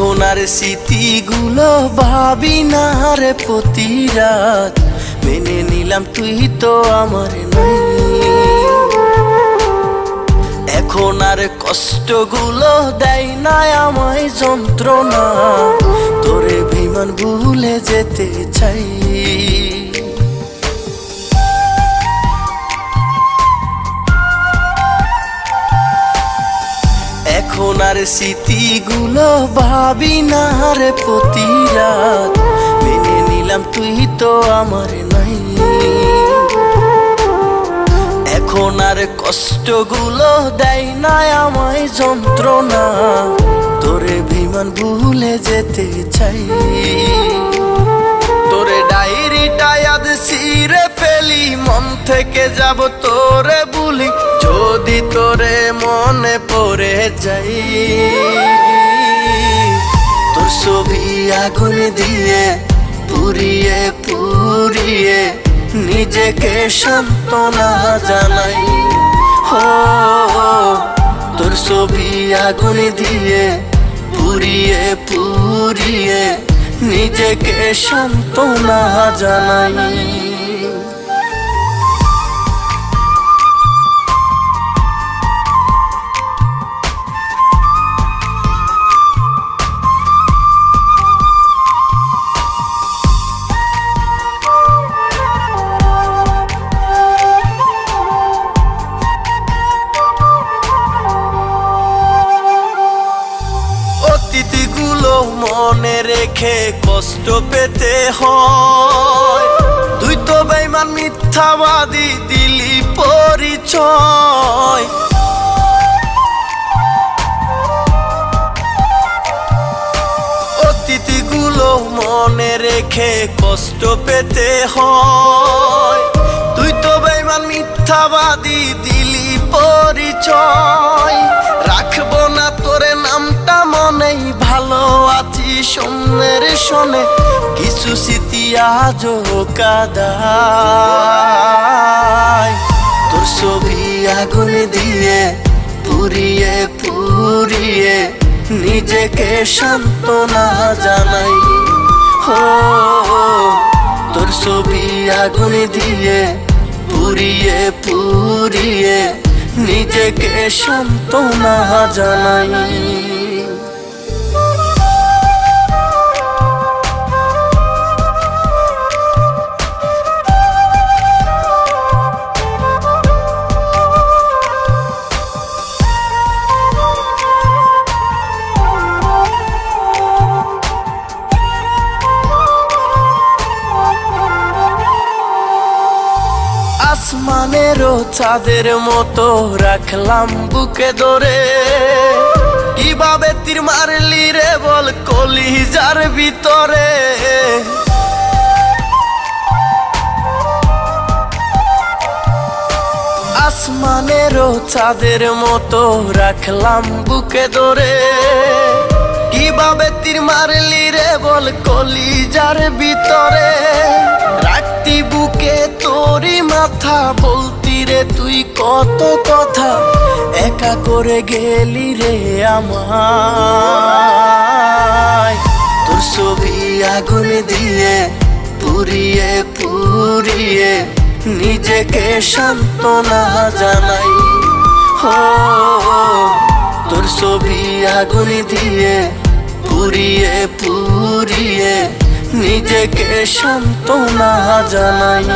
এখন আর স্মৃতিগুলো ভাবি না রে প্রতি রাত মেনে নিলাম তুই তো আমার নাই। এখন আর কষ্টগুলো দেয় না আমায় যন্ত্রণা। তোরে বিমান ভুলে যেতে চাই। স্মৃতিগুলো ভাবি না রে প্রতি রাত মেনে নিলাম তুই তো আমার নাই। এখন আর কষ্টগুলো দেয় না আমায় যন্ত্রণা। তোরে বিমান ভুলে যেতে চাই। তোরে ডায়েরিটা ইয়াদ সিরে পেলি মন থেকে যাব তোরে বলি। পড়ে যাই। তোর ছবি আগুন দিয়ে পুড়িয়ে পুড়িয়ে নিজেকে সান্ত্বনা জানাই। হো, তোর ছবি আগুন দিয়ে পুড়িয়ে পুড়িয়ে নিজেকে সান্ত্বনা জানাই। মনে রেখে কষ্ট পেতে হয়। তুই তো বেমান মিথ্যাবাদী, দিলি পরিচয়। অতিথিগুলো মনে রেখে কষ্ট পেতে হয়। তুই তো বেমান মিথ্যাবাদী, দিলি পরিচয়। শোনে, কিছু স্মৃতি আজও কাদায়। তোর ছবি আগুন দিয়ে পুড়িয়ে পুড়িয়ে নিজেকে সান্ত্বনা জানাই। হো, তোর ছবি আগুন দিয়ে পুড়িয়ে পুড়িয়ে নিজেকে সান্ত্বনা জানাই। আসমানেরও চাঁদের মতো রাখলাম বুকে ধরে। কীভাবে তীর মারলি রে বল কলিজার ভিতরে? আসমানেরও চাঁদের মতো রাখলাম বুকে ধরে। কীভাবে তীর মারলি রে বল কলিজার ভিতরে? মাথা বলতি রে, তুই কত কথা? একা করে গেলি রে আমায়। তোর ছবি আগুন দিয়ে পুড়িয়ে পুরিয়ে নিজেকে সান্ত্বনা জানাই। হো, তোর ছবি আগুন দিয়ে পুড়িয়ে পুরিয়ে নিজেকে সান্ত্বনা জানাই।